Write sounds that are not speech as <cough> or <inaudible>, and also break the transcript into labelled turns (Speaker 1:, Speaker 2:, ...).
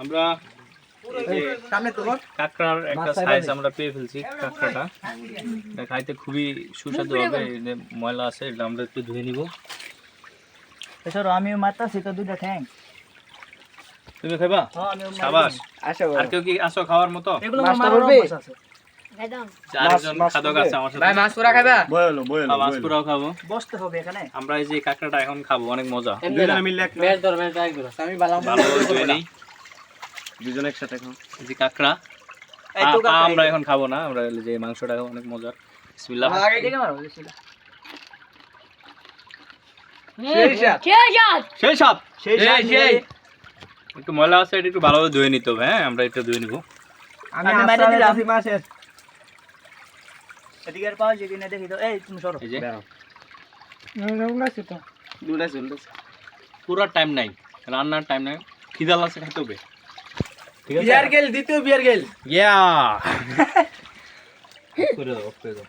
Speaker 1: আমরা এই যে
Speaker 2: সামনে তো
Speaker 1: কাঁকড়ার একটা সাইজ আমরা পেয়ে ফেলছি কাঁকড়াটা। খাইতে খুবই সুস্বাদু হবে ময়লা আছে এটা আমরা একটু ধুয়ে নিব।
Speaker 2: এছাড়া আমি মারতাছি তো দুইটা ঠ্যাং।
Speaker 1: তুমি খাইবা?
Speaker 2: হ্যাঁ
Speaker 1: সাবাস। আর কেউ কি আসো খাওয়ার মতো?
Speaker 2: আছে
Speaker 3: মাছ?
Speaker 1: আছে আমার
Speaker 4: মাছ
Speaker 1: মাছ
Speaker 2: এখানে।
Speaker 1: আমরা এই যে কাঁকড়াটা এখন খাব অনেক মজা।
Speaker 3: দুজনে একসাথে খাও।
Speaker 1: যে কাঁকড়া। আমরা এখন না আমরা যে মাংসটা খাব অনেক মজার বিসমিল্লাহ। সেই সাপ।
Speaker 2: সেই
Speaker 1: সেই, একটু ময়লা আছে এটা একটু ভালোভাবে ধুয়ে নিতে হবে হ্যাঁ আমরা একটু ধুয়ে নিব।
Speaker 3: আমি
Speaker 2: আমি এদিকে আর পাওয়া যায় কিনা দেখি তো এই তুমি সরো।
Speaker 1: এই যে।
Speaker 3: দুটা চলতে
Speaker 1: পুরো টাইম নাই। রান্নার টাইম নাই। খিদা লাগছে খাইতে হবে। ঠিক আছে?
Speaker 3: বিয়ার গেল দ্বিতীয় বিয়ার গেল।
Speaker 1: ইয়া <laughs> করে দাও করে দাও।